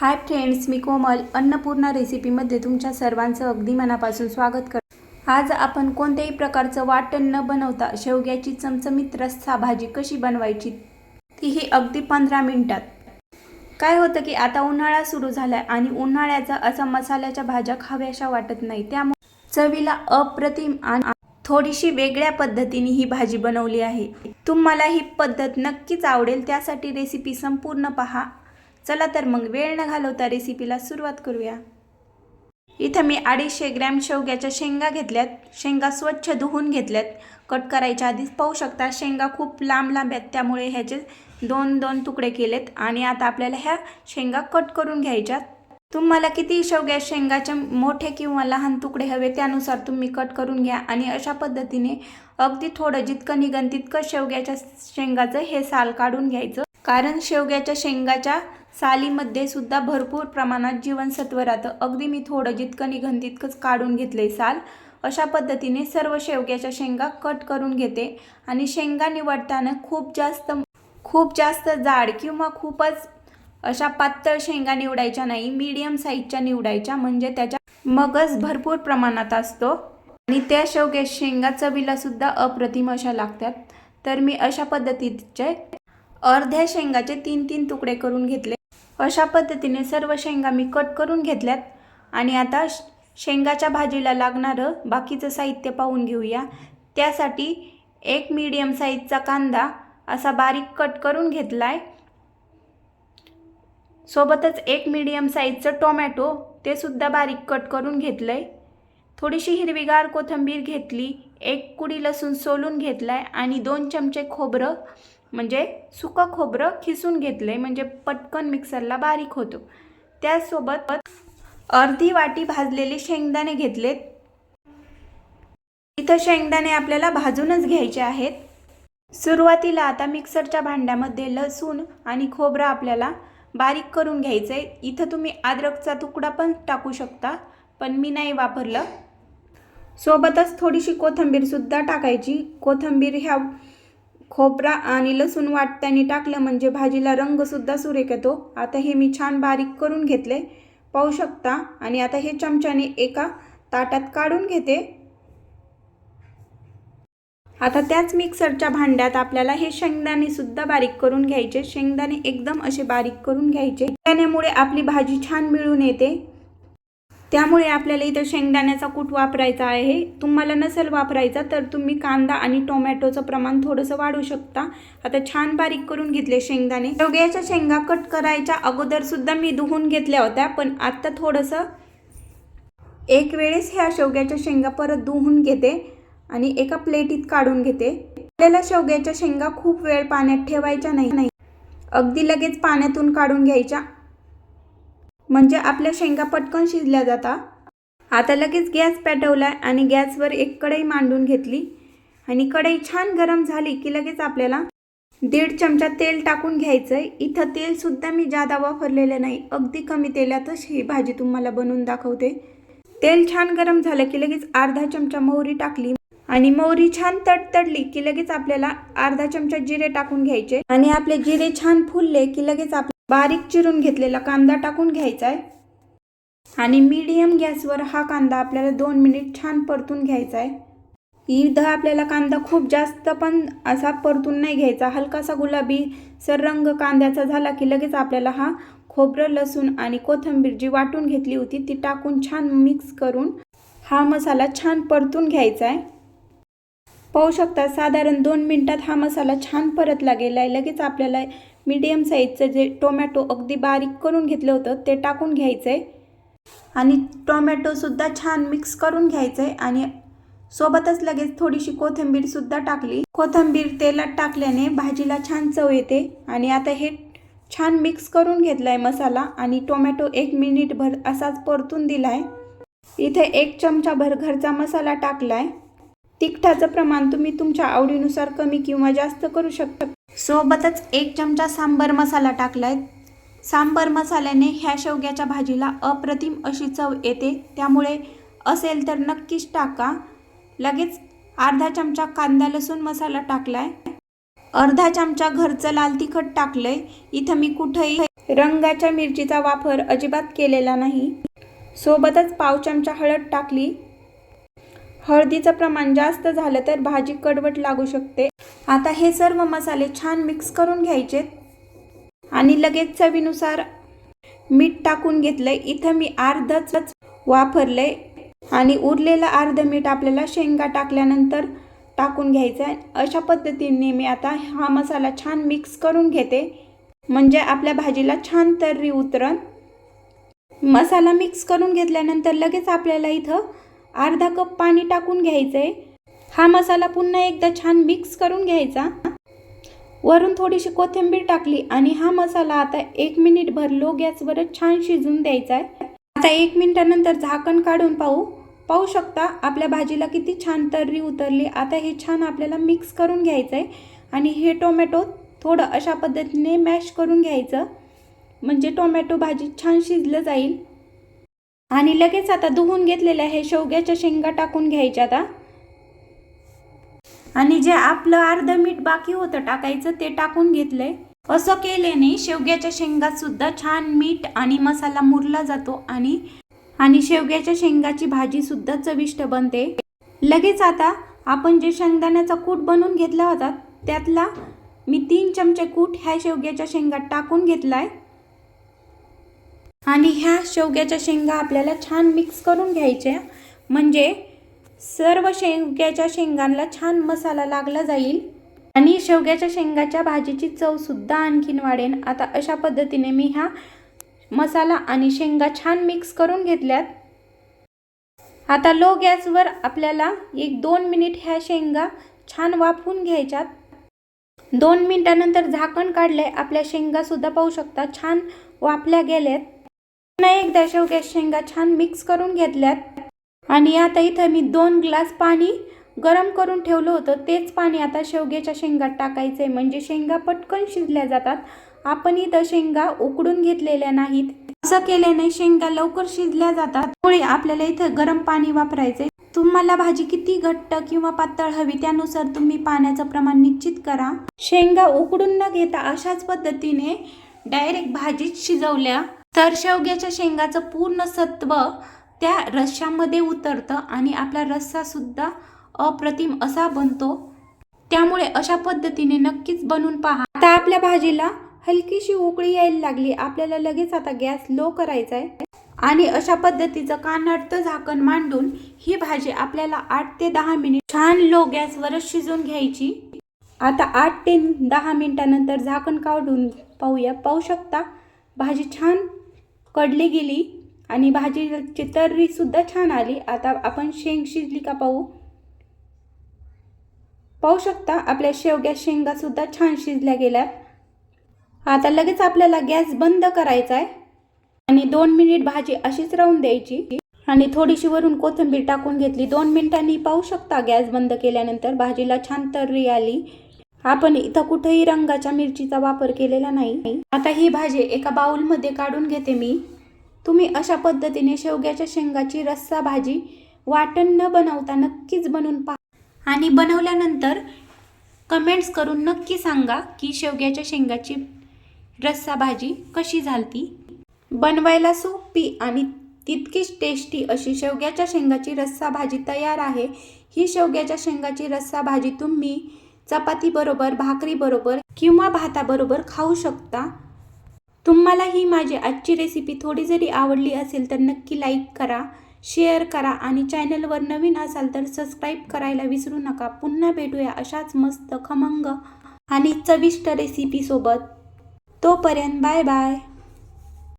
Hi friends मी कोमल अन्नपूर्णा रेसिपीमध्ये तुमच्या सर्वांचं अगदी मनापासून स्वागत कर आज आपण कोणत्याही प्रकारचं वाटण न बनवता शेवग्याची चमचमीत रस्सा भाजी कशी बनवायची तीही अगदी पंधरा मिनटात. काय होतं की आता उन्हाळा सुरू झालाय आणि उन्हाळ्याचा असा मसाल्याच्या भाज्या खाव्याशा वाटत नाही. त्यामुळे चवीला अप्रतिम आणि थोडीशी वेगळ्या पद्धतीने ही भाजी बनवली आहे. तुम्हाला ही पद्धत नक्कीच आवडेल. त्यासाठी रेसिपी संपूर्ण पहा. चला तर मग वेळ न घालवता रेसिपीला सुरुवात करूया. इथं मी अडीचशे ग्रॅम शेवग्याच्या शेंगा घेतल्यात. शेंगा स्वच्छ धुवून घेतल्यात. कट करायच्या आधीच पाहू शकता शेंगा खूप लांब लांब आहेत. त्यामुळे ह्याचे दोन दोन तुकडे केलेत आणि आता आपल्याला ह्या शेंगा कट करून घ्यायच्या. तुम्हाला किती शेवग्या शेंगाचे मोठे किंवा लहान तुकडे हवे त्यानुसार तुम्ही कट करून घ्या आणि अशा पद्धतीने अगदी थोडं जितकं निघन तितकं शेवग्याच्या शेंगाचं हे साल काढून घ्यायचं. कारण शेवग्याच्या शेंगाच्या सालीमध्ये सुद्धा भरपूर प्रमाणात जीवनसत्व राहतं. अगदी मी थोडं जितकं निघन तितकंच काढून घेतले साल. अशा पद्धतीने सर्व शेवग्याच्या शेंगा कट करून घेते आणि शेंगा निवडताना खूप जास्त खूप जास्त जाड किंवा खूपच अशा पातळ शेंगा निवडायच्या नाही मीडियम साईजच्या निवडायच्या. म्हणजे त्याच्या मगज भरपूर प्रमाणात असतो. आणि त्या शेवग्या शेंगा चवीला सुद्धा अप्रतिम अशा लागतात. तर मी अशा पद्धतीचे अर्ध्या शेंगाचे तीन तीन तुकडे करून घेतले. अशा पद्धतीने सर्व शेंगा मी कट करून घेतल्यात. आणि आता श- शेंगाच्या भाजीला लागणारं बाकीचं साहित्य पाहून घेऊया. त्यासाठी एक मीडियम साईजचा कांदा असा बारीक कट करून घेतला आहे सोबतच एक मीडियम साईजचं टोमॅटो ते सुद्धा बारीक कट करून घेतलं आहे थोडीशी हिरवीगार कोथिंबीर घेतली एक कुडी लसूण सोलून घेतलाय आणि दोन चमचे खोबरं म्हणजे सुकं खोबरं खिसून घेतलंय म्हणजे पटकन मिक्सरला बारीक होतो. त्यासोबत अर्धी वाटी भाजलेले शेंगदाणे घेतलेत. इथं शेंगदाणे आपल्याला भाजूनच घ्यायचे आहेत. सुरुवातीला आता मिक्सरच्या भांड्यामध्ये लसूण आणि खोबरं आपल्याला बारीक करून घ्यायचं आहे इथं तुम्ही अद्रकचा तुकडा पण टाकू शकता पण मी नाही वापरलं. सोबतच थोडीशी कोथिंबीरसुद्धा टाकायची. कोथिंबीर ह्या खोबरा आणि लसूण वाटत्याने टाकलं म्हणजे भाजीला रंगसुद्धा सुरेख येतो. आता हे मी छान बारीक करून घेतले. पाहू शकता. आणि आता हे चमच्याने एका ताटात काढून घेते. आता त्याच मिक्सरच्या भांड्यात आपल्याला हे शेंगदाणे सुद्धा बारीक करून घ्यायचे. शेंगदाणे एकदम असे बारीक करून घ्यायचे. त्यामुळे आपली भाजी छान मिळून येते. त्यामुळे आपल्याला इथं शेंगदाण्याचा कूट वापरायचा आहे. तुम्हाला नसेल वापरायचा तर तुम्ही कांदा आणि टोमॅटोचं प्रमाण थोडंसं वाढू शकता. आता छान बारीक करून घेतले शेंगदाणे. शेवग्याच्या शेंगा कट करायच्या अगोदर सुद्धा मी धुवून घेतल्या होत्या पण आत्ता थोडंसं एक वेळेस ह्या शेवग्याच्या शेंगा परत धुवून घेते आणि एका प्लेटीत काढून घेते. आपल्याला शेवग्याच्या शेंगा खूप वेळ पाण्यात ठेवायच्या नाही नाही. अगदी लगेच पाण्यातून काढून घ्यायच्या. म्हणजे आपल्या शेंगा पटकन शिजल्या जाता. आता लगेच गॅस पेटवलाय आणि गॅसवर एक कढई मांडून घेतली. आणि कढई छान गरम झाली की लगेच आपल्याला दीड चमचा तेल टाकून घ्यायचं आहे इथं तेलसुद्धा मी जादा वापरलेलं नाही. अगदी कमी तेलातच ही भाजी तुम्हाला बनवून दाखवते. तेल छान गरम झालं की लगेच अर्धा चमचा मोहरी टाकली. आणि मोहरी छान तडतडली की लगेच आपल्याला अर्धा चमचा जिरे टाकून घ्यायचे. आणि आपले जिरे छान फुलले की लगेच आप बारीक चिरून घेतलेला कांदा टाकून घ्यायचा आहे आणि मीडियम गॅसवर हा कांदा आपल्याला दोन मिनिट छान परतून घ्यायचा आहे इथं आपल्याला कांदा खूप जास्त पण असा परतून नाही घ्यायचा. हलकासा गुलाबी सर रंग कांद्याचा झाला की लगेच आपल्याला हा खोबरं लसूण आणि कोथिंबीर जी वाटून घेतली होती ती टाकून छान मिक्स करून हा मसाला छान परतून घ्यायचा आहे पाहू शकता साधारण दोन मिनटात हा मसाला छान परतला गेला आहे लगेच आपल्याला मीडियम साईजचं जे टोमॅटो अगदी बारीक करून घेतलं होतं ते टाकून घ्यायचं आहे आणि टोमॅटोसुद्धा छान मिक्स करून घ्यायचं आहे आणि सोबतच लगेच थोडीशी कोथिंबीरसुद्धा टाकली. कोथिंबीर तेलात टाकल्याने भाजीला छान चव येते आणि आता हे छान मिक्स करून घेतलं आहे मसाला आणि टोमॅटो एक मिनिटभर असाच परतून दिला आहे इथे एक चमचाभर घरचा मसाला टाकला आहे तिखटाचं प्रमाण तुम्ही तुमच्या आवडीनुसार कमी किंवा जास्त करू शकता. सोबतच एक चमचा सांबर मसाला टाकलाय. सांबर मसाल्याने ह्या शेवग्याच्या भाजीला अप्रतिम अशी चव येते. त्यामुळे असेल तर नक्कीच टाका. लगेच अर्धा चमचा कांदा लसूण मसाला टाकलाय. अर्धा चमचा घरचं लाल तिखट टाकलंय. इथं मी कुठंही रंगाच्या मिरचीचा वापर अजिबात केलेला नाही. सोबतच पाव चमचा हळद टाकली. हळदीचं प्रमाण जास्त झालं तर भाजी कडवट लागू शकते. आता हे सर्व मसाले छान मिक्स करून घ्यायचे. आणि लगेच चवीनुसार मीठ टाकून घेतलंय. इथं मी अर्धच वापरलंय. आणि उरलेलं अर्ध मीठ आपल्याला शेंगा टाकल्यानंतर टाकून घ्यायचं आहे अशा पद्धतीने मी आता हा मसाला छान मिक्स करून घेते. म्हणजे आपल्या भाजीला छान तर्री उतरण मसाला मिक्स करून घेतल्यानंतर लगेच आपल्याला इथं अर्धा कप पाणी टाकून घ्यायचं आहे हा मसाला पुन्हा एकदा छान मिक्स करून घ्यायचा. वरून थोडीशी कोथिंबीर टाकली आणि हा मसाला आता एक मिनिटभर लो गॅसवरच छान शिजून द्यायचा आहे. आता एक मिनिटानंतर झाकण काढून पाहू. पाहू शकता आपल्या भाजीला किती छान तर्री उतरली. आता हे छान आपल्याला मिक्स करून घ्यायचं आहे. आणि हे टोमॅटो थोडं अशा पद्धतीने मॅश करून घ्यायचं. म्हणजे टोमॅटो भाजी छान शिजलं जाईल. आणि लगेच आता धुवून घेतलेल्या हे शेवग्याच्या शेंगा टाकून घ्यायच्या आता. आणि जे आपलं अर्ध मीठ बाकी होतं टाकायचं ते टाकून घेतलंय. असं केल्याने शेवग्याच्या शेंगात सुद्धा छान मीठ आणि मसाला मुरला जातो आणि आणि शेवग्याच्या शेंगाची भाजी सुद्धा चविष्ट बनते. लगेच आता आपण जे शेंगदाण्याचा कूट बनवून घेतला होता त्यातला मी तीन चमचे कूट ह्या शेवग्याच्या शेंगात टाकून घेतलाय. आणि ह्या शेवग्याच्या शेंगा आपल्याला छान मिक्स करून घ्यायच्या. म्हणजे सर्व शेवग्याच्या शेंगांना छान मसाला लागला जाईल. आणि शेवग्याच्या शेंगाच्या भाजीची चवसुद्धा आणखीन वाढेन. आता अशा पद्धतीने मी ह्या मसाला आणि शेंगा छान मिक्स करून घेतल्यात. आता लो गॅसवर आपल्याला एक दोन मिनिट ह्या शेंगा छान वाफवून घ्यायच्यात. दोन मिनिटानंतर झाकण काढले आपल्या शेंगासुद्धा पाहू शकता छान वाफल्या गेल्यात. पुन्हा एकदा शेवग्या शेंगा छान मिक्स करून घेतल्यात. आणि आता इथं मी दोन ग्लास पाणी गरम करून ठेवलं होतं. तेच पाणी आता शेवग्याच्या शेंगात टाकायचं आहे म्हणजे शेंगा पटकन शिजल्या जातात. आपण इथं शेंगा उकडून घेतलेल्या नाहीत. असं केल्याने शेंगा लवकर शिजल्या जातात. त्यामुळे आपल्याला इथं गरम पाणी वापरायचे तुम्हाला भाजी किती घट्ट किंवा पातळ हवी त्यानुसार तुम्ही पाण्याचं प्रमाण निश्चित करा. शेंगा उकडून न घेता अशाच पद्धतीने डायरेक्ट भाजीत शिजवल्या. तर शेवग्याच्या शेंगाचं पूर्ण सत्व त्या रश्श्यामध्ये उतरतं आणि आपला रस्सासुद्धा अप्रतिम असा बनतो. त्यामुळे अशा पद्धतीने नक्कीच बनवून पहा. आता आपल्या भाजीला हलकीशी उकळी यायला लागली. आपल्याला लगेच आता गॅस लो करायचा आहे. आणि अशा पद्धतीचं कानडतं झाकण मांडून ही भाजी आपल्याला आठ ते दहा मिनिट छान लो गॅसवरच शिजवून घ्यायची. आता आठ ते दहा मिनिटानंतर झाकण काढून पाहूया. पाहू शकता भाजी छान कडली गेली. आणि भाजीची तर्री सुद्धा छान आली. आता आपण शेंग शिजली का पाहू? पाहू शकता आपल्या शेवग्या शेंगा सुद्धा छान शिजल्या गेल्यात आता लगेच आपल्याला गॅस बंद करायचा आहे. आणि दोन मिनिट भाजी अशीच राहून द्यायची. आणि थोडीशी वरून कोथिंबीर टाकून घेतली. दोन मिनिटांनी पाहू शकता गॅस बंद केल्यानंतर भाजीला छान तर्री आली. आपण इथं कुठेही रंगाच्या मिरचीचा वापर केलेला नाही. आता ही भाजी एका बाउलमध्ये काढून घेते मी. तुम्ही अशा पद्धतीने शेवग्याच्या शेंगाची रस्सा भाजी वाटण न बनवता नक्कीच बनवून पहा. आणि बनवल्यानंतर कमेंट्स करून नक्की सांगा की शेवग्याच्या शेंगाची रस्सा भाजी कशी झालती. बनवायला सोपी आणि तितकीच टेस्टी अशी शेवग्याच्या शेंगाची रस्सा भाजी तयार आहे. ही शेवग्याच्या शेंगाची रस्सा भाजी तुम्ही चपातीबरोबर भाकरीबरोबर किंवा भाताबरोबर खाऊ शकता. तुम्हाला ही माझी आजची रेसिपी थोडी जरी आवडली असेल तर नक्की लाईक करा शेअर करा आणि चॅनलवर नवीन असाल तर सबस्क्राईब करायला विसरू नका. पुन्हा भेटूया अशाच मस्त खमंग आणि चविष्ट रेसिपीसोबत तोपर्यंत बाय बाय